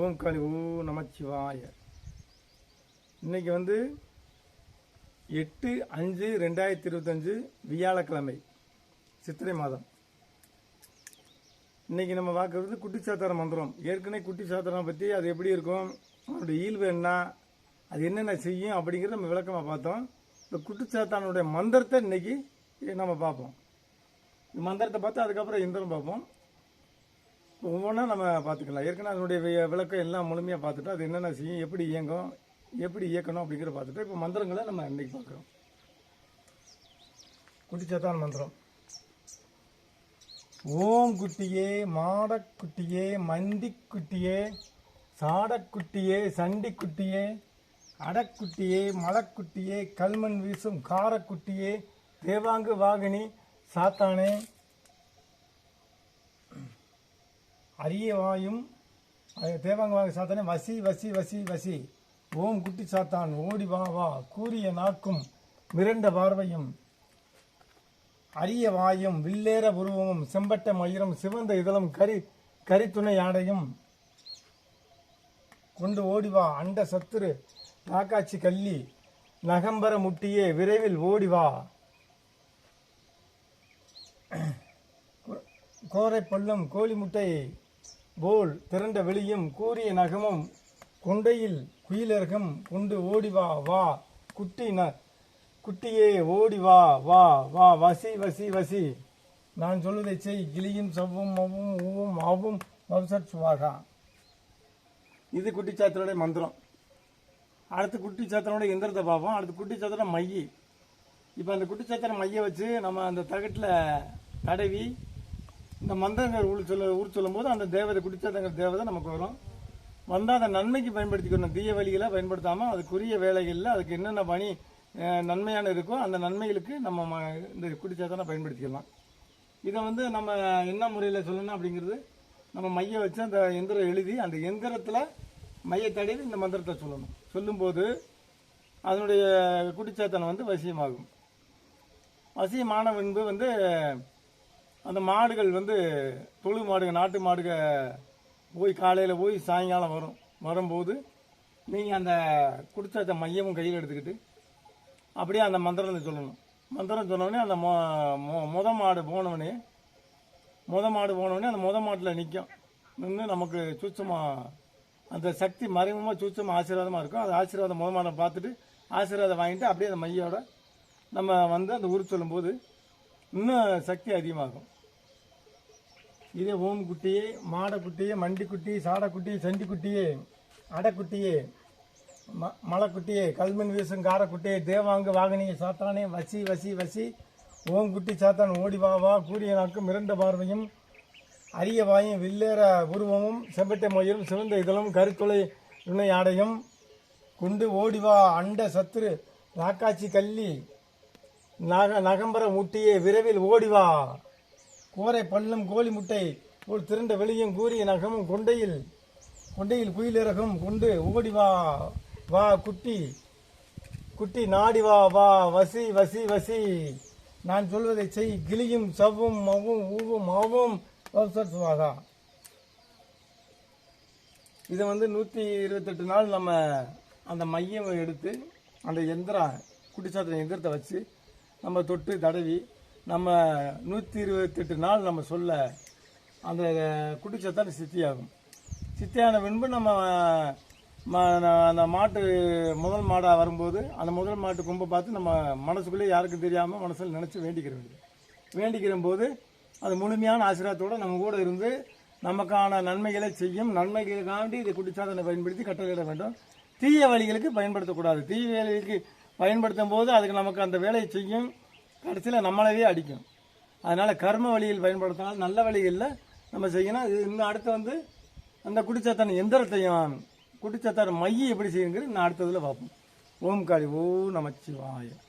ஓம் காளி ஓ நமச்சிவாய. இன்றைக்கி வந்து எட்டு அஞ்சு ரெண்டாயிரத்தி இருபத்தஞ்சு வியாழக்கிழமை சித்திரை மாதம். இன்னைக்கு நம்ம பார்க்குறது குட்டி மந்திரம். ஏற்கனவே குட்டிச்சாத்தாரம் பற்றி அது எப்படி இருக்கும் அதனுடைய ஈழ்வு என்ன அது என்னென்ன செய்யும் அப்படிங்கிறத நம்ம விளக்கமாக பார்த்தோம். இந்த குட்டிச்சாத்தானுடைய மந்திரத்தை இன்றைக்கி நம்ம பார்ப்போம். இந்த மந்திரத்தை பார்த்து அதுக்கப்புறம் இந்திரம் பார்ப்போம். ஒவ்வொன்றா நம்ம பார்த்துக்கலாம் ஏற்கனவே அதனுடைய விளக்கம் எல்லாம் முழுமையாக பார்த்துட்டோம் அது என்னென்ன செய்யும் எப்படி இயங்கும் எப்படி இயக்கணும் அப்படிங்கிறத பார்த்துட்டு இப்போ மந்திரங்களை நம்ம இன்றைக்கி பார்க்குறோம் குட்டிச்சத்தான் மந்திரம். ஓம் குட்டியே மாடக்குட்டியே மந்திக்குட்டியே சாடக்குட்டியே சண்டிக்குட்டியே அடக்குட்டியே மலக்குட்டியே கல்மண் வீசும் காரக்குட்டியே தேவாங்கு வாகினி சாத்தானே அரிய வாயும் தேவாங்க சாத்தானே வசி வசி வசி வசி. ஓம் குட்டி சாத்தான் ஓடி வா வா. கூறிய நாக்கும் மிரண்ட பார்வையும் அரிய வாயும் வில்லேற உருவமும் செம்பட்ட மயிரும் சிவந்த இதழும் கரி கரித்துணை ஆடையும் கொண்டு ஓடி வா. அண்ட சத்துரு தாக்காச்சி கள்ளி நகம்பர முட்டியே விரைவில் ஓடி வா. கோரை பள்ளம் கோழி முட்டை போல் திரண்ட வெளியும் கூறிய நகமும் கொண்டையில் குயிலர்கம் கொண்டு ஓடி வா வா குட்டி ந குட்டியே ஓடி வா வா வா வசி வசி வசி. நான் சொல்வதை செய் கிளியும் சவ்வும் மவ்வும் ஊவும் ஆவும் வம்சட் சுவாகா. இது குட்டி சாத்திரோடைய மந்திரம். அடுத்து குட்டி குட்டிச்சாத்தனோட எந்திரத்தை பார்ப்போம். அடுத்து குட்டிச்சாத்தன மையி. இப்போ அந்த குட்டிச்சாத்தன மைய வச்சு நம்ம அந்த தகட்டில் தடவி இந்த மந்திரங்கள் ஊர் சொல்ல ஊர் சொல்லும்போது அந்த தேவதை குடிச்சாதங்கிற தேவதை நமக்கு வரும். வந்தால் அந்த நன்மைக்கு பயன்படுத்திக்கணும். தீய வழிகளை பயன்படுத்தாமல் அதுக்குரிய வேலைகளில் அதுக்கு என்னென்ன பணி நன்மையான இருக்கோ அந்த நன்மைகளுக்கு நம்ம ம- இந்த குடிச்சாத்தனை பயன்படுத்திக்கலாம். இதை வந்து நம்ம என்ன முறையில் சொல்லணும் அப்படிங்கிறது நம்ம மைய வச்சு அந்த எந்திரம் எழுதி அந்த எந்திரத்தில் மைய இந்த மந்திரத்தை சொல்லணும். சொல்லும்போது அதனுடைய குடிச்சாத்தனை வந்து வசியமாகும். வசியமான பின்பு வந்து அந்த மாடுகள் வந்து தொழு மாடுகள் நாட்டு மாடுக போய் காலையில் போய் சாயங்காலம் வரும். வரும்போது நீங்கள் அந்த குடிச்சாத்த மையமும் கையில் எடுத்துக்கிட்டு அப்படியே அந்த மந்திரத்தை சொல்லணும். மந்திரம் சொன்னோடனே அந்த மொ மொ- முத மாடு போனவனே முத மாடு போனவொடனே அந்த முத மாட்டில் நிற்கும் நின்று நமக்கு சுச்சமாக அந்த சக்தி மறைமுகமாக சுச்சமாக ஆசீர்வாதமாக இருக்கும் அது ஆசீர்வாதம் முத மாடை பார்த்துட்டு ஆசீர்வாதம் வாங்கிட்டு அப்படியே அந்த மையோட நம்ம வந்து அந்த ஊர் சொல்லும்போது இன்னும் சக்தி அதிகமாகும். இதே ஓம் குட்டியே மாடக்குட்டியே மண்டிக்குட்டி சாடக்குட்டி சண்டிக்குட்டியே அடக்குட்டியே ம மலைக்குட்டியே கல்மண் வீசும் காரக்குட்டியே தேவாங்கு வாகனியை சாத்தானே வசி வசி வசி. ஓம் குட்டி சாத்தான் ஓடி வா வா கூடிய நாக்கும் மிரண்ட பார்வையும் அரிய வாயும் வில்லேற உருவமும் செம்பட்டை மொயிலும் சிவந்த இதழும் கருத்துளை இணை ஆடையும். குண்டு ஓடி வா அண்ட சத்துரு ராக்காச்சி கள்ளி நக நகம்பரம் ஊட்டியே விரைவில் ஓடி வா. கோரை பள்ளம் கோழி முட்டை போல் திரண்ட வெளியும் கூறிய நகமும் கொண்டையில் கொண்டையில் குயிலிறகும் கொண்டு ஓடி வா வா குட்டி குட்டி நாடி வா வா வசி வசி வசி. நான் சொல்வதை செய் கிளியும் சவ்வும் மவும் ஊவும் மாவும் சுவாகா இதை வந்து நூற்றி இருபத்தெட்டு நாள் நம்ம அந்த மையம் எடுத்து அந்த எந்திரம் குட்டிச்சாத்திர எந்திரத்தை வச்சு நம்ம தொட்டு தடவி நம்ம நூற்றி இருபத்தெட்டு நாள் நம்ம சொல்ல அந்த குடிச்சத்தான் சித்தியாகும். சித்தியான பின்பு நம்ம ம- ந- அந்த மாட்டு முதல் மாடாக வரும்போது அந்த முதல் மாட்டு கொம்பை பார்த்து நம்ம மனசுக்குள்ளே யாருக்கும் தெரியாமல் மனசில் நினச்சி வேண்டிக்கிற வேண்டியது. வேண்டிக்கிற போது அது முழுமையான ஆசீர்வாதத்தோடு நம்ம கூட இருந்து நமக்கான நன்மைகளை செய்யும் நன்மைகளுக்காண்டி இதை குடிச்சாதனை பயன்படுத்தி கட்டளையிட வேண்டும். தீய வழிகளுக்கு பயன்படுத்தக்கூடாது. தீய வேலைகளுக்கு பயன்படுத்தும் போது அதுக்கு நமக்கு அந்த வேலையை செய்யும். கடைசியில் நம்மளவே அடிக்கும். அதனால் கர்ம வழியில் பயன்படுத்தினால் நல்ல வழிகளில் நம்ம செய்யணும். இது இன்னும் அடுத்து வந்து அந்த குடிச்சாத்தன எந்திரத்தையும் குடிச்சாத்தான மைய எப்படி செய்யுங்கிறது நான் அடுத்ததில் பார்ப்போம். ஓம் காளி ஓ நமச்சிவாயம்